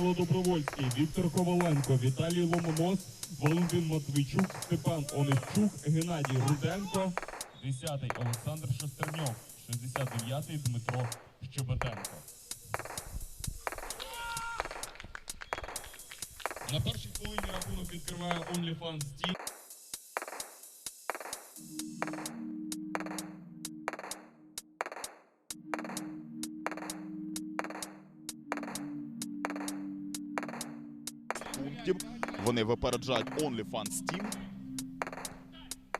Михайло Добровольський, Віктор Коваленко, Віталій Ломонос, Валентин Матвійчук, Степан Онищук, Геннадій Руденко, 10-й Олександр Шестерньов, 69-й Дмитро Щебетенко. На першій хвилині рахунок відкриває OnlyFans Team. Вони випереджають OnlyFans Team.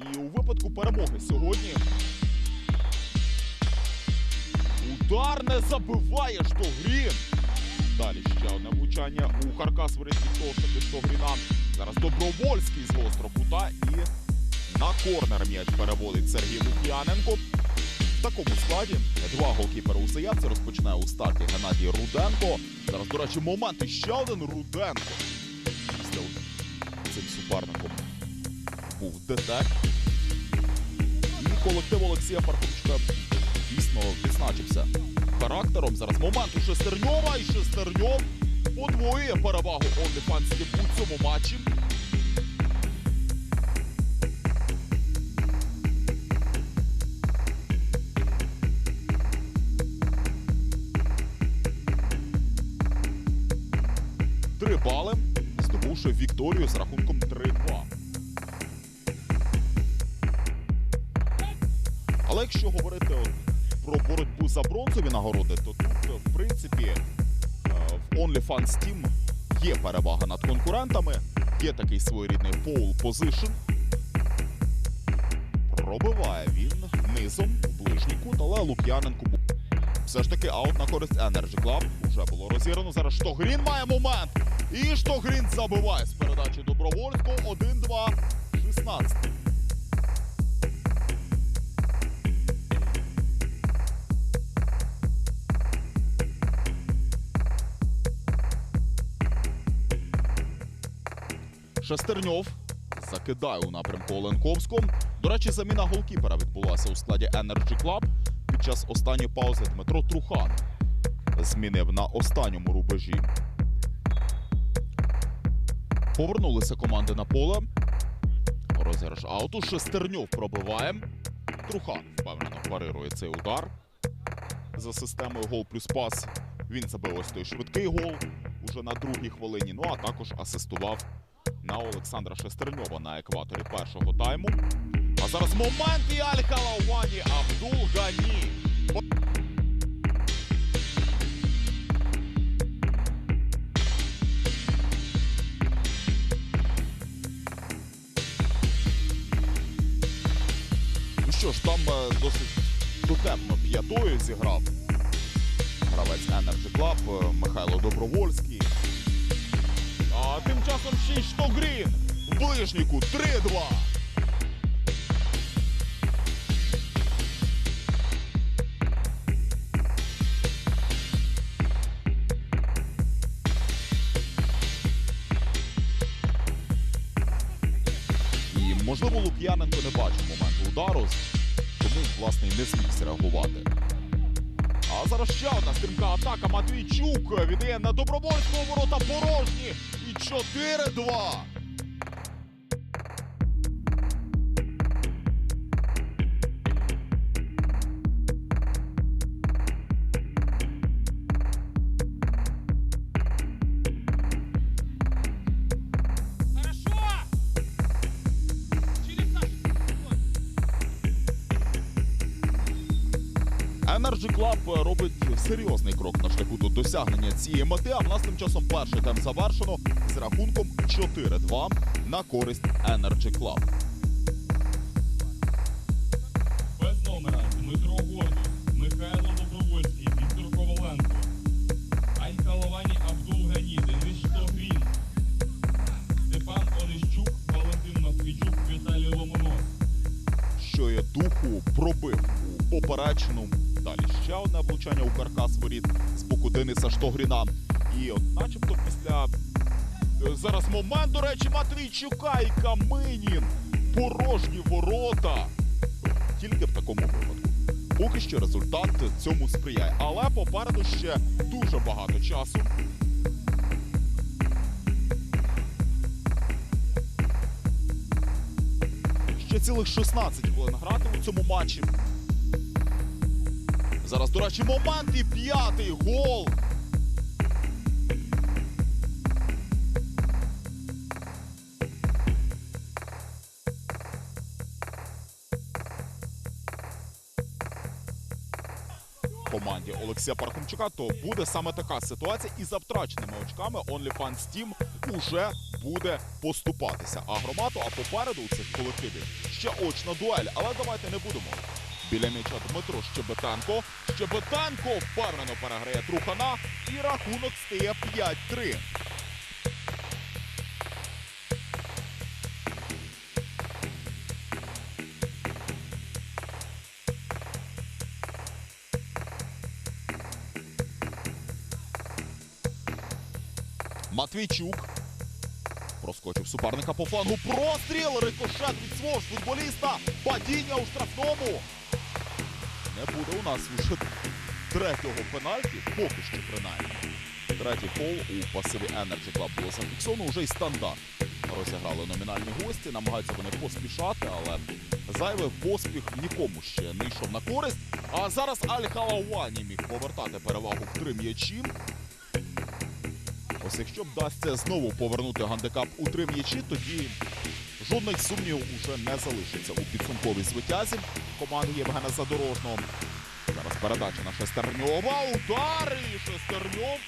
І у випадку перемоги сьогодні. Удар не забиває Штогрін. Далі ще одне влучання у Харкас воротів від Штогріна. Зараз Добровольський з гострого кута і на корнер м'яч переводить Сергій Лук'яненко. В такому складі два голкіпери у заявці розпочинає у старті Геннадій Руденко. Зараз, до речі, момент і ще один Руденко. Був ДТЕК. І колектив Олексія Пархомчука дійсно відзначився характером. Зараз момент у Шестерньова і Шестерньов подвоює перевагу OnlyFans у цьому матчі. Три бали, здобувши Вікторію з рахунком якщо говорити от про боротьбу за бронзові нагороди, то тут, в принципі, е, в OnlyFans Team є перевага над конкурентами, є такий своєрідний пол позишн. Пробиває він низом в ближній кут, але Лук'яненко. Все ж таки аут на користь Energy Club. Уже було розіграно. Зараз Штогрін має момент. І Штогрін забиває з передачі Добровольського 1-2. 16. Шестерньов закидає у напрямку Оленковського. До речі, заміна голкіпера відбулася у складі Energy Club. Під час останньої паузи Дмитро Трухан змінив на останньому рубежі. Повернулися команди на поле. Розіграш ауту. Шестерньов пробиває. Трухан впевнено парирує цей удар. За системою гол плюс пас. Він забив ось той швидкий гол уже на другій хвилині. Ну а також асистував на Олександра Шестерньова на екваторі першого тайму. А зараз момент і Аль-Халавані Абдул Гані. Ну що ж, там е, досить дотепно п'ятою зіграв гравець Energy Club е, Михайло Добровольський. А тим часом ще й Штогрін в ближніку 3-2. І, можливо, Лук'яненко не бачив моменту удару, тому, власне, не зміг зреагувати. А зараз ще одна стрімка атака. Матвійчук віддає на добровольського ворота порожні. І 4-2. Energy Club робить серйозний крок на шляху до досягнення цієї мети. А власним часом перший тем завершено з рахунком 4-2 на користь Energy Club. Без номера Дмитро Гордій, Михайло Добровольський, Віктор Коваленко, Айкаловані Абдул Гані, Денис Штогрін, Степан Онищук, Валентин Матвійчук, Віталій Ломонос. Що є духу пробив у поперечину. Далі ще одне влучання у каркас воріт з боку Дениса Штогріна. І от начебто після е, зараз момент, до речі, Матвійчука і Каминін. Порожні ворота. Тільки в такому випадку. Поки що результат цьому сприяє. Але попереду ще дуже багато часу. Ще цілих 16 хвилин грати у цьому матчі. Зараз, до речі, момент і п'ятий гол. Команді Олексія Пархомчука, то буде саме така ситуація, і за втраченими очками OnlyFans Team уже буде поступатися. А громаду, а попереду у цих колективів ще очна дуель. Але давайте не будемо. Біля м'яча Дмитро Щебетенко. Щебетенко впевнено переграє Трухана. І рахунок стає 5-3. Матвійчук. Проскочив суперника по флангу. Простріл! Рикошет від свого ж футболіста. Падіння у штрафному. Не буде у нас вже третього пенальті, поки що принаймні. Третій фол у пасиві Energy Club було зафіксовано. Уже й стандарт. Розіграли номінальні гості, намагаються вони поспішати, але зайвий поспіх нікому ще не йшов на користь. А зараз Аль-Халауані міг повертати перевагу в три м'ячі. Ось якщо вдасться знову повернути гандикап у три м'ячі, тоді жодних сумнівів уже не залишиться у підсумковій звитязі команди Євгена Задорожного. Зараз передача на Шестерньова. Удар і Шестерньов.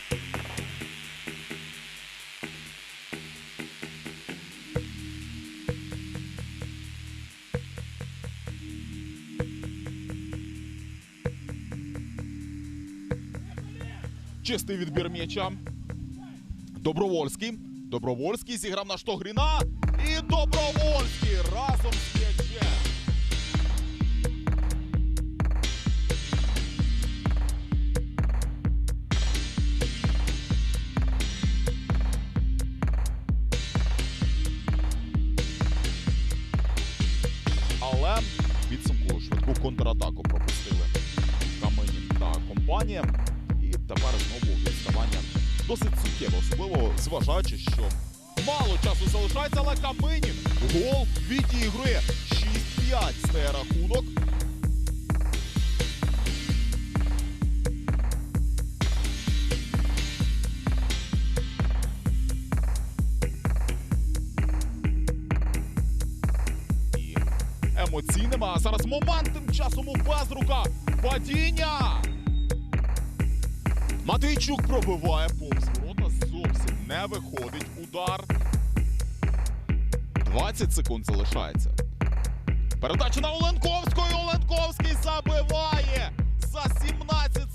Чистий відбір м'яча. Добровольський. Добровольський зіграв на Штогріна. І Добровольський разом з м'ячем. Але підсумку швидку контратаку пропустили Каменін та компанія. І тепер знову відставання досить суттєво, особливо зважаючи, що мало часу залишається, але Каменін гол відігрує 6-5 стає рахунок. Емоційним, а зараз момент тим часом у безрука. Падіння! Матвійчук пробиває повз ворота, зовсім не виходить удар. 20 секунд залишається. Передача на Оленковського. Оленковський забиває за 17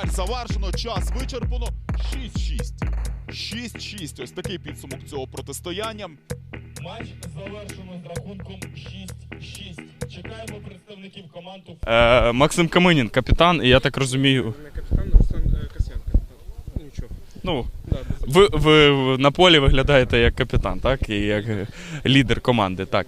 Матч завершено, час вичерпано. 6-6. 6-6. Ось такий підсумок цього протистояння. Матч завершено з рахунком 6-6. Чекаємо представників команд Е, Максим Каминін, капітан, і я так розумію. Не капітан Руслан е, Касьян, капітан. Ну, Нічого. Ну, ви, ви на полі виглядаєте як капітан, так? І як лідер команди, так.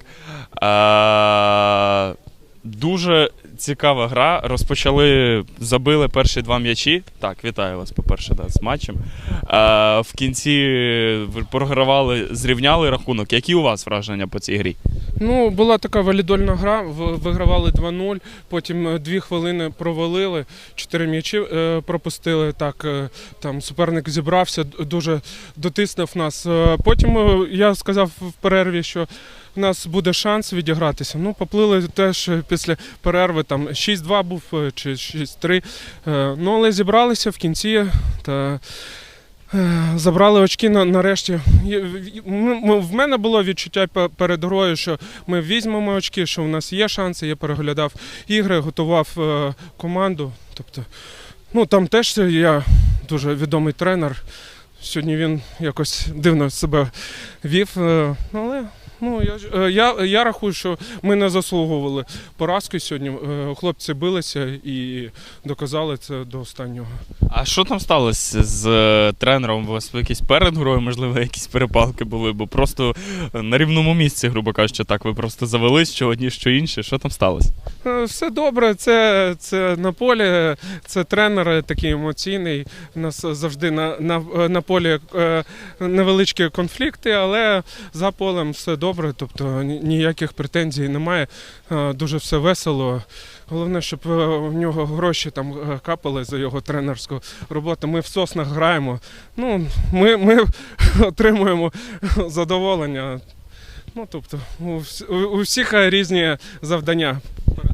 Е, дуже цікава гра. Розпочали, забили перші два м'ячі. Так, вітаю вас, по-перше, да, з матчем. А, в кінці програвали, зрівняли рахунок. Які у вас враження по цій грі? Ну, була така валідольна гра, вигравали 2-0, потім е, дві хвилини провалили, чотири м'ячі е, пропустили. Так, е, там суперник зібрався, дуже дотиснув нас. Е, Потім е, я сказав в перерві, що в нас буде шанс відігратися. Ну, поплили теж після перерви, там 6-2 був е, чи 6-3. Е, Ну, але зібралися в кінці та. е, Забрали очки на, нарешті. В- В мене було відчуття перед грою, що ми візьмемо очки, що у нас є шанси. Я переглядав ігри, готував команду. Тобто, ну там теж я дуже відомий тренер. Сьогодні він якось дивно себе вів. е, Але ну, я, ж- е, я, я рахую, що ми не заслуговували поразки сьогодні. Е, Хлопці билися і доказали це до останнього. А що там сталося з е, тренером? У вас якісь перед грою, можливо, якісь перепалки були, бо просто е, на рівному місці, грубо кажучи, так, ви просто завелись, що одні, що інші. Що там сталося? Е, Все добре, це, це на полі, це тренер такий емоційний. У нас завжди на, на, на полі е, невеличкі конфлікти, але за полем все добре, тобто ніяких претензій немає. Дуже все весело. Головне, щоб е, в нього гроші там е, капали за його тренерську роботу. Ми в соснах граємо. Ну, ми, ми отримуємо задоволення. Ну, тобто, у, вс- у, у всіх різні завдання.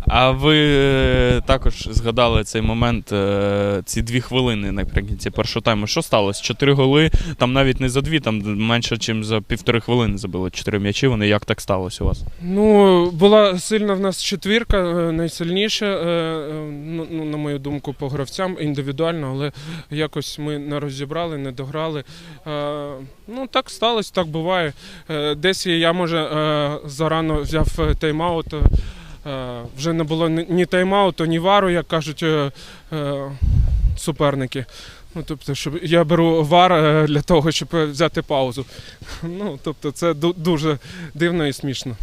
А ви е, також згадали цей момент, е, ці дві хвилини наприкінці першого тайму. Що сталося? Чотири голи, там навіть не за дві, там менше, ніж за півтори хвилини забили чотири м'ячі. Вони як так сталося у вас? Ну, була сильна в нас четвірка, е, найсильніша, ну, ну, на мою думку, по гравцям індивідуально, але якось ми не розібрали, не дограли. Ну, так сталося, так буває. Десь я, може, зарано взяв тайм-аут. Е, Вже не було ні тайм-ауту, ні вару, як кажуть е, е, суперники. Ну, тобто, щоб я беру вар для того, щоб взяти паузу. Ну, тобто, це дуже дивно і смішно.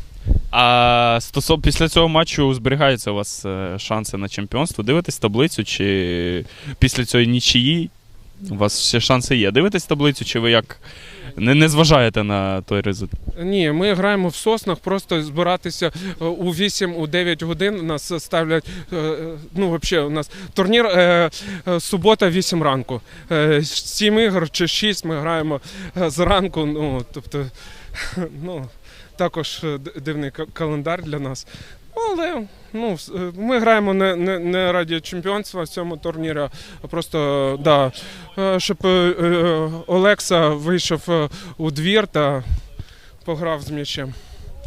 А стосовно після цього матчу зберігаються у вас шанси на чемпіонство? Дивитесь таблицю, чи після цієї нічиї у вас ще шанси є? Дивитесь таблицю, чи ви як не, не зважаєте на той результат? Ні, ми граємо в соснах, просто збиратися е, у 8 у 9 годин нас ставлять. е, е, Ну, взагалі, у нас турнір субота 8 ранку. Е, 7 ігор чи 6 ми граємо зранку. Ну, тобто, ну, також дивний ка- календар для нас. Але ну, е, ми граємо не, не, не раді чемпіонства в цьому турнірі, а просто да, е, щоб е, Олекса вийшов у двір та пограв з м'ячем.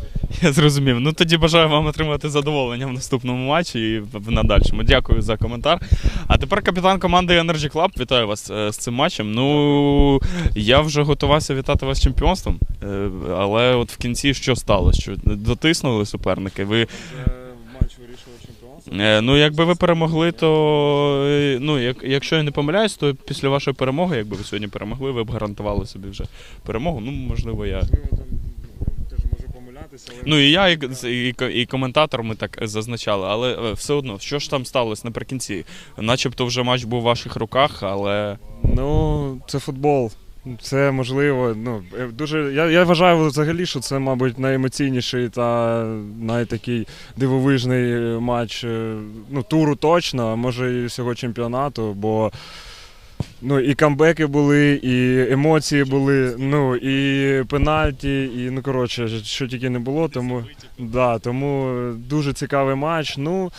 Я зрозумів. Ну тоді бажаю вам отримати задоволення в наступному матчі і в надальшому. Дякую за коментар. А тепер капітан команди Energy Club. Вітаю вас е, з цим матчем. Ну я вже готувався вітати вас з чемпіонством, е, але от в кінці що сталося? Що дотиснули суперники? Ви матч вирішував чемпіонство. Е, Ну, якби ви перемогли, то е, ну, як, якщо я не помиляюсь, то після вашої перемоги, якби ви сьогодні перемогли, ви б гарантували собі вже перемогу. Ну, можливо, я. Можливо, там ну, теж можу помилятися, але Ну і я, і, і, і коментатор ми так зазначали, але е, все одно, що ж там сталося наприкінці? Начебто вже матч був у ваших руках, але. ну це футбол. Це можливо. Ну е, дуже. Я, я вважаю взагалі, що це, мабуть, найемоційніший та найтакий дивовижний е, матч ну, туру точно, а може і всього чемпіонату, бо. Ну, і камбеки були, і емоції були, ну, і пенальті, і ну коротше, що тільки не було, тому, да, тому дуже цікавий матч. Ну,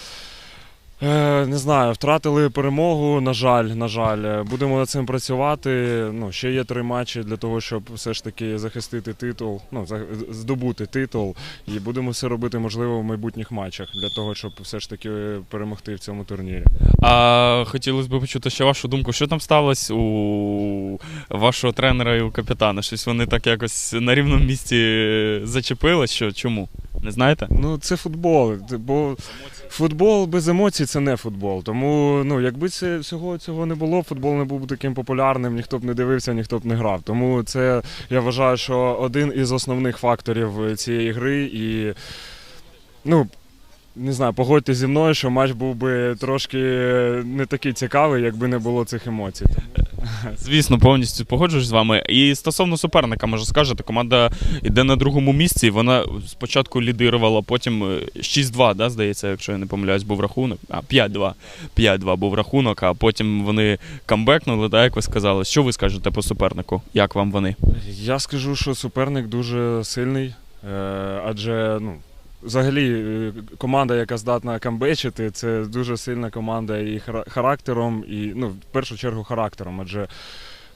не знаю, втратили перемогу, на жаль, на жаль. Е, Будемо над цим працювати. Ну, ще є три матчі для того, щоб все ж таки захистити титул, ну, здобути титул. І будемо все робити, можливо, в майбутніх матчах для того, щоб все ж таки перемогти в цьому турнірі. А хотілося б почути ще вашу думку, що там сталося у вашого тренера і у капітана? Щось вони так якось на рівному місці зачепили? Що чому? Не знаєте? Ну, це футбол. Бо футбол без емоцій це не футбол. Тому, ну, якби це всього цього не було, футбол не був таким популярним, ніхто б не дивився, ніхто б не грав. Тому це я вважаю, що один із основних факторів цієї гри. І ну, не знаю, погодьте зі мною, що матч був би трошки не такий цікавий, якби не було цих емоцій. Звісно, повністю погоджуюсь з вами. І стосовно суперника, може скажете, команда йде на другому місці. Вона спочатку лідирувала, потім е, 6-2, да, здається, якщо я не помиляюсь, був рахунок. А, 5-2. 5-2 був рахунок, а потім вони камбекнули, да, як ви сказали. Що ви скажете по супернику? Як вам вони? Я скажу, що суперник дуже сильний, е, адже ну, взагалі е, команда, яка здатна камбечити, це дуже сильна команда і хара- характером, і ну, в першу чергу характером. Адже,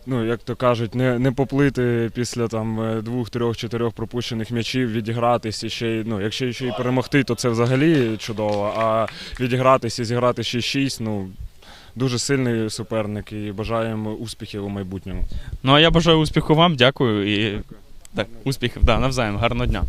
ну, як то кажуть, не, не поплити після там е, двох, трьох, чотирьох пропущених м'ячів, відігратись і ще й, ну, якщо ще й перемогти, то це взагалі чудово. А відігратись і зіграти 6-6, ну. Дуже сильний суперник і бажаємо успіхів у майбутньому. Ну а я бажаю успіху вам, дякую і так, успіхів, да, навзаєм, гарного дня.